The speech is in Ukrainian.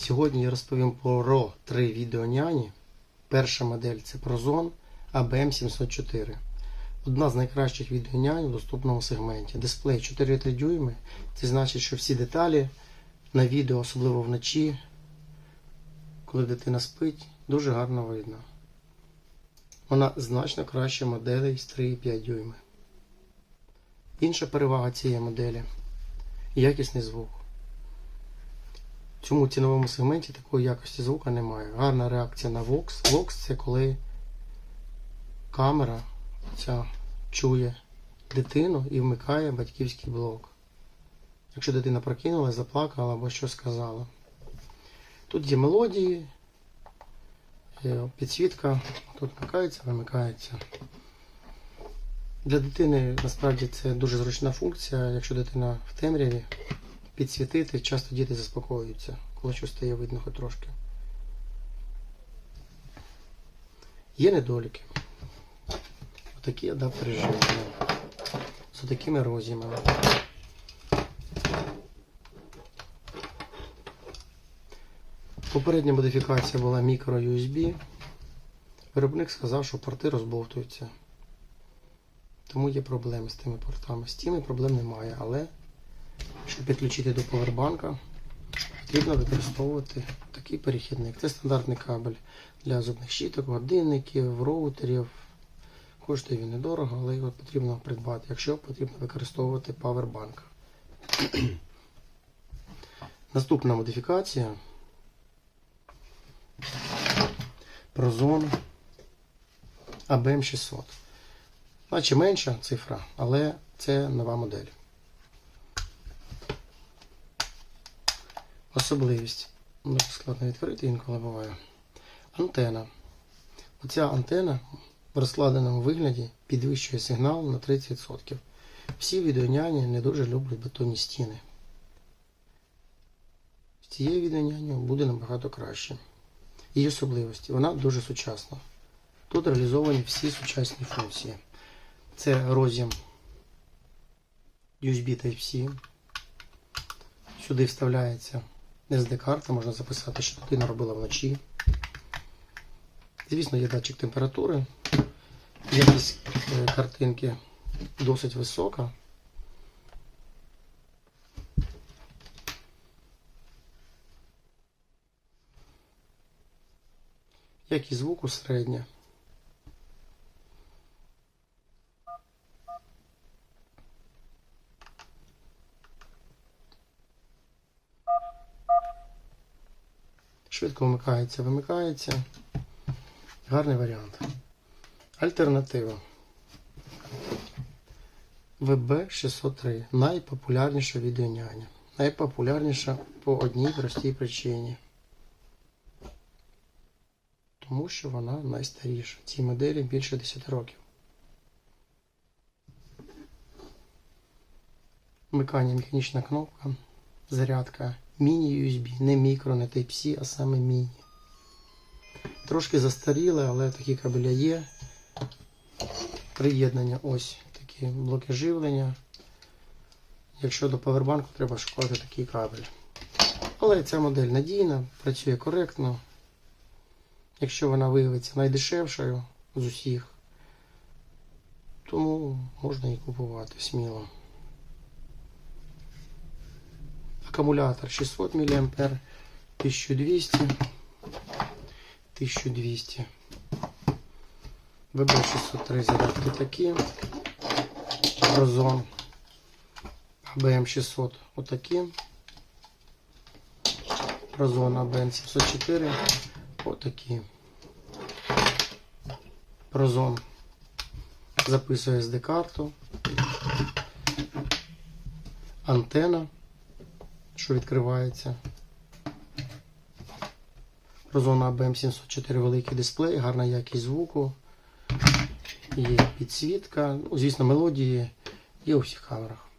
Сьогодні я розповім про три відеоняні. Перша модель це Prozon ABM704. Одна з найкращих відеонянь у доступному сегменті. Дисплей 4,3 дюйми. Це значить, що всі деталі на відео, особливо вночі, коли дитина спить, дуже гарно видно. Вона значно краще моделей з 3,5 дюйми. Інша перевага цієї моделі якісний звук. В ціновому сегменті такої якості звука немає. Гарна реакція на Vox. Vox це коли камера ця чує дитину і вмикає батьківський блок. Якщо дитина прокинулась, заплакала або що сказала. Тут є мелодії, підсвітка, тут вмикається, вимикається. Для дитини насправді це дуже зручна функція. Якщо дитина в темряві, підсвітити, часто діти заспокоюються, коли щось стає видно хоч трошки. Є недоліки. Отакі адаптери живлення. З такими роз'ємами. Попередня модифікація була мікро USB. Виробник сказав, що порти розбовтуються. Тому є проблеми з тими портами. З тими проблем немає, але щоб підключити до повербанка, потрібно використовувати такий перехідник. Це стандартний кабель для зубних щіток, годинників, роутерів. Коштує він недорого, але його потрібно придбати, якщо потрібно використовувати павербанк. Наступна модифікація Prozon ABM600. Наче менша цифра, але це нова модель. Особливість. Дуже складно відкрити інколи буває. Антена. Оця антена в розкладеному вигляді підвищує сигнал на 30%. Всі відеоняні не дуже люблять бетонні стіни. З цією відеоняню буде набагато краще. Її особливості. Вона дуже сучасна. Тут реалізовані всі сучасні функції. Це роз'єм USB Type-C. Сюди вставляється SD-карта, можна записати, що дитина робила вночі. Звісно, є датчик температури. Якість е, картинки досить висока. Як і звуку середня. Швидко вмикається, вимикається. Гарний варіант. Альтернатива. VB603. Найпопулярніша відеоняня. Найпопулярніша по одній простій причині. Тому що вона найстаріша. Цій моделі більше 10 років. Вмикання механічна кнопка. Зарядка. Міні-USB. Не мікро, не Type-C, а саме міні. Трошки застаріли, але такі кабеля є. Приєднання ось такі блоки живлення. Якщо до павербанку треба шукати такий кабель. Але ця модель надійна, працює коректно. Якщо вона виявиться найдешевшою з усіх, тому можна її купувати сміло. Акумулятор 600 мА, 1200 1200. ВБ603 зарядки такі. Прозон АБМ600 отакі. Прозон АБМ704 отакі. Прозон записує SD-карту. Антена, що відкривається. Прозона BM704 великий дисплей, гарна якість звуку. Є підсвітка. Ну, звісно, мелодії є у всіх камерах.